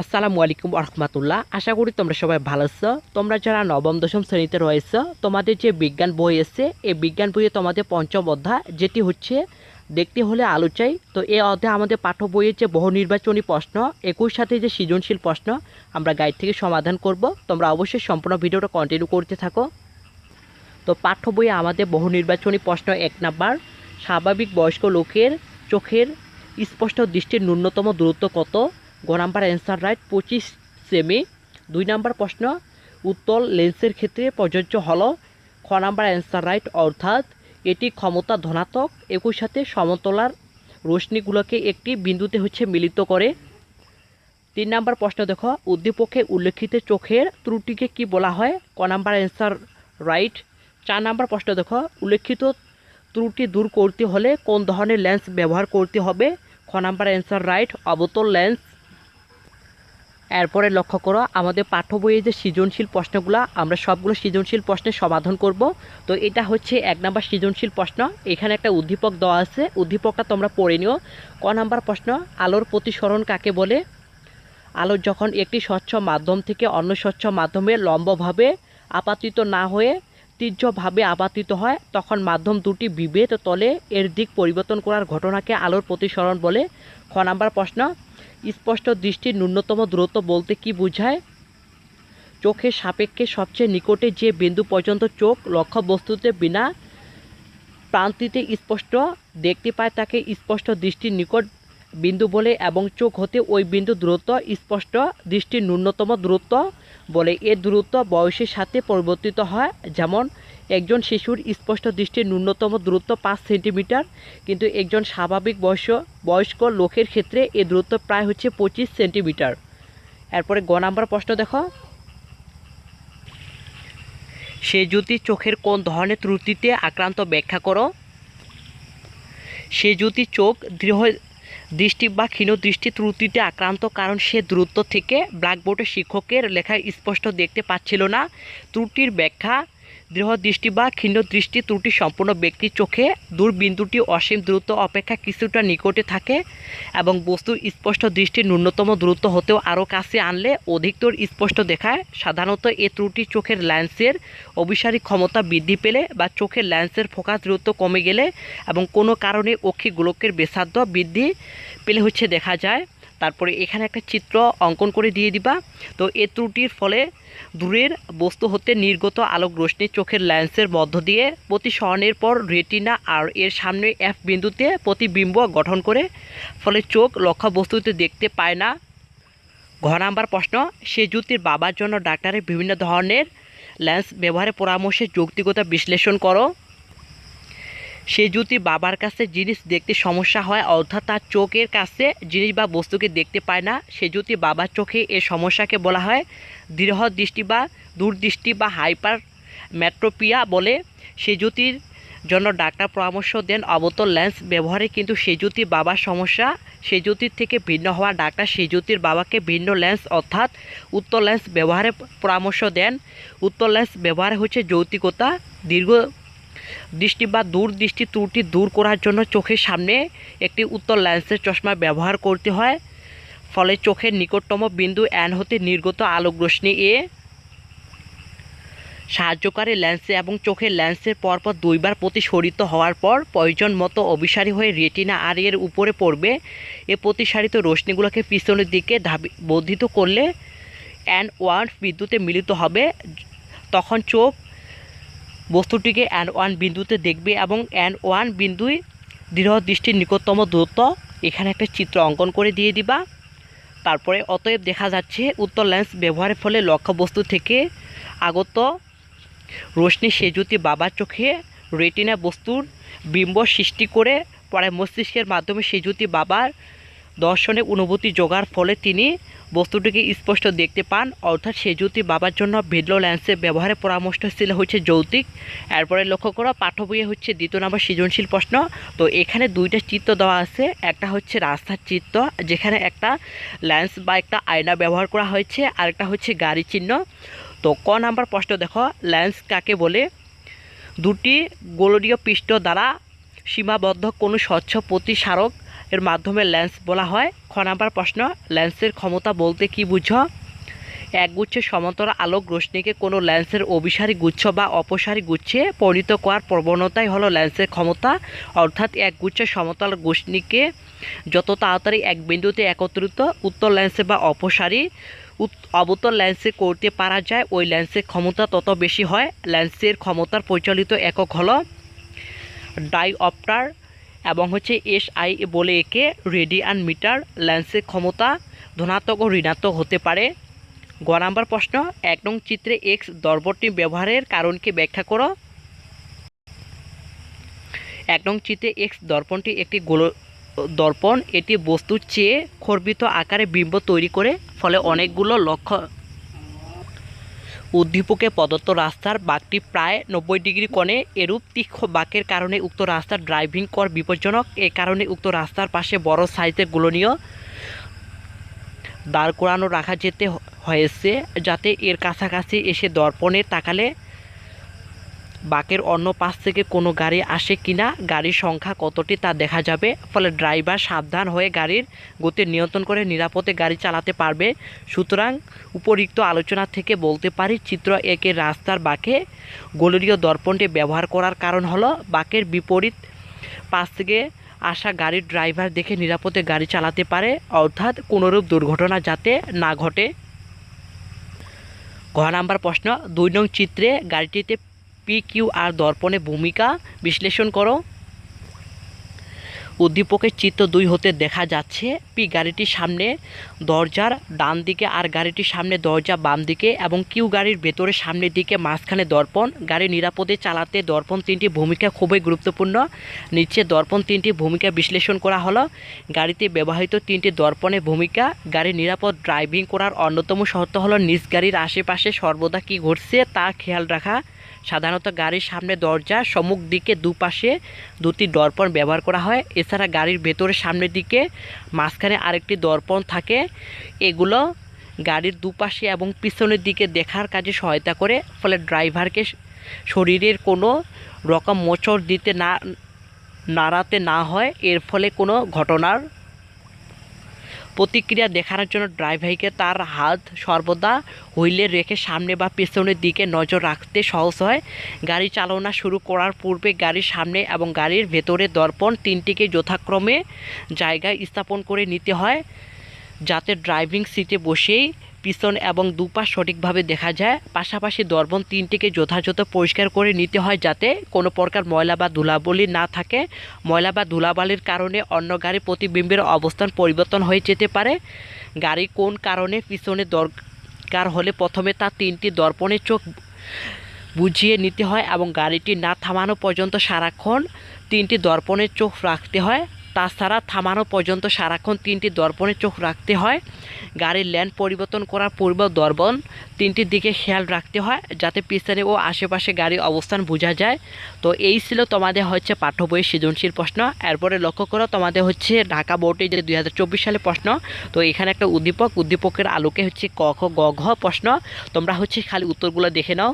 আসসালামু আলাইকুম রহমতুল্লাহ আশা করি তোমরা সবাই ভালো আছো। তোমরা যারা নবম, দশম শ্রেণীতে রয়েছে, তোমাদের যে বিজ্ঞান বই আছে, এই বিজ্ঞান বইয়ে তোমাদের পঞ্চম অধ্যায়, যেটি হচ্ছে দেখতে হলে আলো চাই। তো এই অধ্যায়ে আমাদের পাঠ্য বইয়ের যে বহু নির্বাচনী প্রশ্ন একই সাথে যে সৃজনশীল প্রশ্ন, আমরা গাইড থেকে সমাধান করব। তোমরা অবশ্যই সম্পূর্ণ ভিডিওটা কন্টিনিউ করতে থাকো। তো পাঠ্য বইয়ে আমাদের বহু নির্বাচনী প্রশ্ন এক নাম্বার, স্বাভাবিক বয়স্ক লোকের চোখের স্পষ্ট দৃষ্টির ন্যূনতম দূরত্ব কত? গ নাম্বার অ্যান্সার রাইট পঁচিশ সেমি দুই নাম্বার প্রশ্ন উত্তল লেন্সের ক্ষেত্রে প্রযোজ্য হল। খ নাম্বার অ্যান্সার রাইট অর্থাৎ এটি ক্ষমতা ধনাত্মক, একই সাথে সমতলার রশ্মিগুলোকে একটি বিন্দুতে হচ্ছে মিলিত করে। তিন নাম্বার প্রশ্ন দেখো, উদ্দীপকে উল্লেখিত চোখের ত্রুটিকে কি বলা হয়? ক নাম্বার অ্যান্সার রাইট চার নাম্বার প্রশ্ন দেখো, উল্লেখিত ত্রুটি দূর করতে হলে কোন ধরনের লেন্স ব্যবহার করতে হবে? খ নাম্বার অ্যান্সার রাইট অবতল লেন্স এরপরে লক্ষ্য করো, আমাদের পাঠ্য বইয়ে যে সৃজনশীল প্রশ্নগুলো, আমরা সবগুলো সৃজনশীল প্রশ্নের সমাধান করব। তো এটা হচ্ছে এক নাম্বার সৃজনশীল প্রশ্ন। এখানে একটা উদ্দীপক দেওয়া আছে। উদ্দীপকটা তোমরা পড়ে নিও। ক নাম্বার প্রশ্ন, আলোর প্রতিসরণ কাকে বলে? আলো যখন একটি স্বচ্ছ মাধ্যম থেকে অন্য স্বচ্ছ মাধ্যমে লম্বভাবে আপাতিত না হয়ে তীর্যভাবে আপাতিত হয়, তখন মাধ্যম দুটি বিভেদ তলে এর দিক পরিবর্তন করার ঘটনাকে আলোর প্রতিসরণ বলে। খ নাম্বার প্রশ্ন স্পষ্ট দৃষ্টির ন্যূনতম দূরত্ব বলতে কি বোঝায়? চোখের সাপেক্ষে সবচেয়ে নিকটে যে বিন্দু পর্যন্ত চোখ লক্ষ্য বস্তুতে বিনা প্রান্তিতে স্পষ্ট দেখতে পায়, তাকে স্পষ্ট দৃষ্টির নিকট বিন্দু বলে এবং চোখ হতে ওই বিন্দু দূরত্ব স্পষ্ট দৃষ্টির ন্যূনতম দূরত্ব বলে। এর দূরত্ব বয়সের সাথে পরিবর্তিত হয়, যেমন একজন শিশুর স্পষ্ট দৃষ্টির ন্যূনতম দূরত্ব পাঁচ সেন্টিমিটার, কিন্তু একজন স্বাভাবিক বয়স, বয়স্ক লোকের ক্ষেত্রে এর দূরত্ব প্রায় হচ্ছে পঁচিশ সেন্টিমিটার। এরপরে গ নাম্বার প্রশ্ন দেখো। সে যদি চোখের কোন ধরনের ত্রুটিতে আক্রান্ত ব্যাখ্যা করো। সে যদি চোখ দৃঢ় দৃষ্টি বা ক্ষীণ দৃষ্টি ত্রুটিতে আক্রান্ত, কারণ সে দূরত্ব থেকে ব্ল্যাকবোর্ডে শিক্ষকের লেখা স্পষ্ট দেখতে পাচ্ছিল না। ত্রুটির ব্যাখ্যা দৃঢ় দৃষ্টি বা ক্ষীণ দৃষ্টি ত্রুটি সম্পূর্ণ ব্যক্তির চোখে দূরবিন্দুটি অসীম দূরত্ব অপেক্ষা কিছুটা নিকটে থাকে এবং বস্তুর স্পষ্ট দৃষ্টির ন্যূনতম দূরত্ব হতেও আরও কাছে আনলে অধিকতর স্পষ্ট দেখায়। সাধারণত এ ত্রুটি চোখের ল্যান্সের অভিসারী ক্ষমতা বৃদ্ধি পেলে বা চোখের ল্যান্সের ফোকাস দূরত্ব কমে গেলে এবং কোনো কারণে অক্ষি গোলকের বেসাধ্য বৃদ্ধি পেলে হচ্ছে দেখা যায়। তারপরে এখানে একটা চিত্র অঙ্কন করে দিয়ে দিবা। তো এ ত্রুটির ফলে দূরের বস্তু হতে নির্গত আলোক রশ্মি চোখের লেন্সের মধ্য দিয়ে প্রতিসরণের পর রেটিনা আর এর সামনে এফ বিন্দুতে প্রতিবিম্ব গঠন করে। ফলে চোখ লক্ষ্য বস্তুতে দেখতে পায় না। ঘ নাম্বার প্রশ্ন, সে জ্যোতির বাবার জন্য ডাক্তারের বিভিন্ন ধরনের লেন্স ব্যবহারের পরামর্শের যৌক্তিকতা বিশ্লেষণ করো। সে যদি বাবার কাছে জিনিস দেখতে সমস্যা হয়, অর্থাৎ তার চোখের কাছে জিনিস বা বস্তুকে দেখতে পায় না। সে যদি বাবার চোখে এ সমস্যাকে বলা হয়। দৃঢ় দৃষ্টি বা দূরদৃষ্টি বা হাইপার ম্যাট্রোপিয়া বলে। সে জ্যোতির জন্য ডাক্তার পরামর্শ দেন। অবতল লেন্স ব্যবহারে কিন্তু সে জ্যোতি বাবার সমস্যা। সে জ্যোতির থেকে ভিন্ন হওয়া ডাক্তার সে জ্যোতির বাবাকে ভিন্ন লেন্স, অর্থাৎ উত্তর লেন্স ব্যবহারে পরামর্শ দেন। উত্তর লেন্স ব্যবহার হচ্ছে যৌতিকতা। দীর্ঘ দৃষ্টি বা দূর দৃষ্টি ত্রুটি দূর করার জন্য চোখের সামনে একটি উত্তর লেন্সের চশমা ব্যবহার করতে হয়। ফলে চোখের নিকটতম বিন্দু অ্যান হতে নির্গত আলোক রশ্মি এ সাহায্যকারী লেন্সে এবং চোখের লেন্সের পরপর দুইবার প্রতিসরিত হওয়ার পর প্রয়োজন মতো অভিসারী হয়ে রেটিনা আর এর উপরে পড়বে। এ প্রতিসারিত রশ্মিগুলোকে পিছনের দিকে ধাবি বর্ধিত করলে অ্যান ওয়ান বিদ্যুতে মিলিত হবে। তখন চোখ বস্তুটিকে অ্যান ওয়ান বিন্দুতে দেখবে এবং অ্যান ওয়ান বিন্দুই দৃঢ় দৃষ্টির নিকটতম দূরত্ব। এখানে একটা চিত্র অঙ্কন করে দিয়ে দিবা। তারপরে অতএব দেখা যাচ্ছে উত্তর লেন্স ব্যবহারের ফলে লক্ষ্যবস্তু থেকে আগত রশ্মি সে যদি বাবার চোখে রেটিনা বস্তুর বিম্ব সৃষ্টি করে পরে মস্তিষ্কের মাধ্যমে সে যদি বাবার দর্শনে অনুভূতি জোগার ফলে তিনি বস্তুটিকে স্পষ্ট দেখতে পান। অর্থাৎ সে যদি বাবার জন্য ভিডিও লেন্সের ব্যবহারের পরামর্শ ছিল হচ্ছে যৌতিক। এরপরে লক্ষ্য করো, পাঠ্য বইয়ে হচ্ছে দ্বিতীয় নম্বর সৃজনশীল প্রশ্ন। তো এখানে দুইটা চিত্র দেওয়া আছে। একটা হচ্ছে রাস্তার চিত্র, যেখানে একটা লেন্স বা একটা আয়না ব্যবহার করা হয়েছে। আর একটা হচ্ছে গাড়ি চিহ্ন। তো ক নাম্বার প্রশ্ন দেখো, লেন্স কাকে বলে? দুটি গোলরীয় পৃষ্ঠ দ্বারা সীমাবদ্ধ কোনো স্বচ্ছ প্রতিসারক এর মাধ্যমে লেন্স বলা হয়। খ নাম্বার প্রশ্ন, লেন্সের ক্ষমতা বলতে কি বুঝো? একগুচ্ছ সমান্তর আলোক রশ্মিকে কোনো লেন্সের অভিসারী গুচ্ছ বা অপসারী গুচ্ছে পরিণত করার প্রবণতাই হলো লেন্সের ক্ষমতা। অর্থাৎ একগুচ্ছ সমতল রশ্মিকে যত তাড়াতাড়ি এক বিন্দুতে একত্রিত উত্তর লেন্সে বা অপসারী অবতল লেন্সে করতে পারা যায়, ওই লেন্সের ক্ষমতা তত বেশি হয়। লেন্সের ক্ষমতার পরিচালিত একক হলো ডাইঅপ্টার এবং হচ্ছে এস আই বলে একে রেডিয়ান মিটার লেন্সের ক্ষমতা, ধনাত্মক ও ঋণাত্মক হতে পারে। গ নাম্বার প্রশ্ন, এক নং চিত্রে এক্স দর্পণটি ব্যবহারের কারণকে ব্যাখ্যা করো। এক নং চিত্রে এক্স দর্পণটি একটি গোল, দর্পণ। এটি বস্তুর চেয়ে খর্বিত আকারে বিম্ব তৈরি করে, ফলে অনেকগুলো লক্ষ্য উদ্দীপকে প্রদত্ত রাস্তার বাঁকটি প্রায় নব্বই ডিগ্রি কোণে এরূপ তীক্ষ্ণ বাঁকের কারণে উক্ত রাস্তার ড্রাইভিং কর বিপজ্জনক। এ কারণে উক্ত রাস্তার পাশে বড় সাইজের গুলনীয় দাঁড় করানো রাখা যেতে হয়েছে, যাতে এর কাছাকাছি এসে দর্পণে তাকালে বাকের অন্য পাশ থেকে কোনো গাড়ি আসে কিনা, গাড়ির সংখ্যা কতটি তা দেখা যাবে। ফলে ড্রাইভার সাবধান হয়ে গাড়ির গতি নিয়ন্ত্রণ করে নিরাপদে গাড়ি চালাতে পারবে। সুতরাং উপরিক্ত আলোচনা থেকে বলতে পারি, চিত্র একের রাস্তার বাঁকে গোলরীয় দর্পণটি ব্যবহার করার কারণ হলো বাঁকের বিপরীত পাশ থেকে আসা গাড়ির ড্রাইভার দেখে নিরাপদে গাড়ি চালাতে পারে, অর্থাৎ কোনোরূপ দুর্ঘটনা যাতে না ঘটে। ঘ নাম্বার প্রশ্ন, দুই নং চিত্রে গাড়িটিতে পি কিউ আর দর্পণে ভূমিকা বিশ্লেষণ করো। উদ্দীপকের চিত্র দুই হতে দেখা যাচ্ছে পি গাড়িটির সামনে দরজার ডান দিকে আর গাড়িটির সামনে দরজা বাম দিকে এবং কিউ গাড়ির ভেতরে সামনের দিকে মাঝখানে দর্পণ। গাড়ি নিরাপদে চালাতে দর্পণ তিনটি ভূমিকা খুবই গুরুত্বপূর্ণ। নিচে দর্পণ তিনটি ভূমিকা বিশ্লেষণ করা হলো। গাড়িতে ব্যবহৃত তিনটি দর্পণের ভূমিকা। গাড়ি নিরাপদ ড্রাইভিং করার অন্যতম শর্ত হলো নিজ গাড়ির আশেপাশে সর্বদা কি ঘটছে তা খেয়াল রাখা। সাধারণত গাড়ির সামনে দরজা সম্মুখ দিকে দুপাশে দুটি দর্পণ ব্যবহার করা হয়। এছাড়া গাড়ির ভেতরে সামনের দিকে মাঝখানে আরেকটি দর্পণ থাকে। এগুলো গাড়ির দুপাশে এবং পিছনের দিকে দেখার কাজে সহায়তা করে, ফলে ড্রাইভারকে শরীরের কোনো রকম মোচড় দিতে না, নাড়াতে না হয়। এর ফলে কোনো ঘটনার প্রতিক্রিয়া দেখানোর জন্য ড্রাইভারকে তার হাত সর্বদা হুইলে রেখে সামনে বা পেছনের দিকে নজর রাখতে সহজ হয়। গাড়ি চালনা শুরু করার পূর্বে গাড়ির সামনে এবং গাড়ির ভেতরে দর্পণ তিনটিকে যথাক্রমে জায়গায় স্থাপন করে নিতে হয়, যাতে ড্রাইভিং সিটে বসেই পিছন এবং দুপাশ সঠিকভাবে দেখা যায়। পাশাপাশি দর্পণ তিনটিকে যথাযথ পরিষ্কার করে নিতে হয় যাতে কোনো প্রকার ময়লা বা ধুলাবলি না থাকে। ময়লা বা ধুলাবালির কারণে অন্য গাড়ি প্রতিবিম্বের অবস্থান পরিবর্তন হয়ে যেতে পারে। গাড়ি কোন কারণে পিছনে দরকার হলে প্রথমে তার তিনটি দর্পণের চোখ বুঝিয়ে নিতে হয় এবং গাড়িটি না থামানো পর্যন্ত সারাক্ষণ তিনটি দর্পণের চোখ রাখতে হয়। তাছাড়া থামানো পর্যন্ত সারাক্ষণ তিনটি দর্পণের চোখ রাখতে হয়। গাড়ির ল্যান্ড পরিবর্তন করার পূর্ব দর্পণ। তিনটির দিকে খেয়াল রাখতে হয় যাতে পিছনে ও আশেপাশে গাড়ির অবস্থান বোঝা যায়। তো এই ছিল তোমাদের হচ্ছে পাঠ্য বইয়ের সৃজনশীল প্রশ্ন। এরপরে লক্ষ্য করো তোমাদের হচ্ছে ঢাকা বোর্ডে যে দুই সালে প্রশ্ন, তো এখানে একটা উদ্দীপক। উদ্দীপকের আলোকে হচ্ছে ক, খ, গ, ঘ প্রশ্ন। তোমরা হচ্ছে খালি উত্তরগুলো দেখে নাও।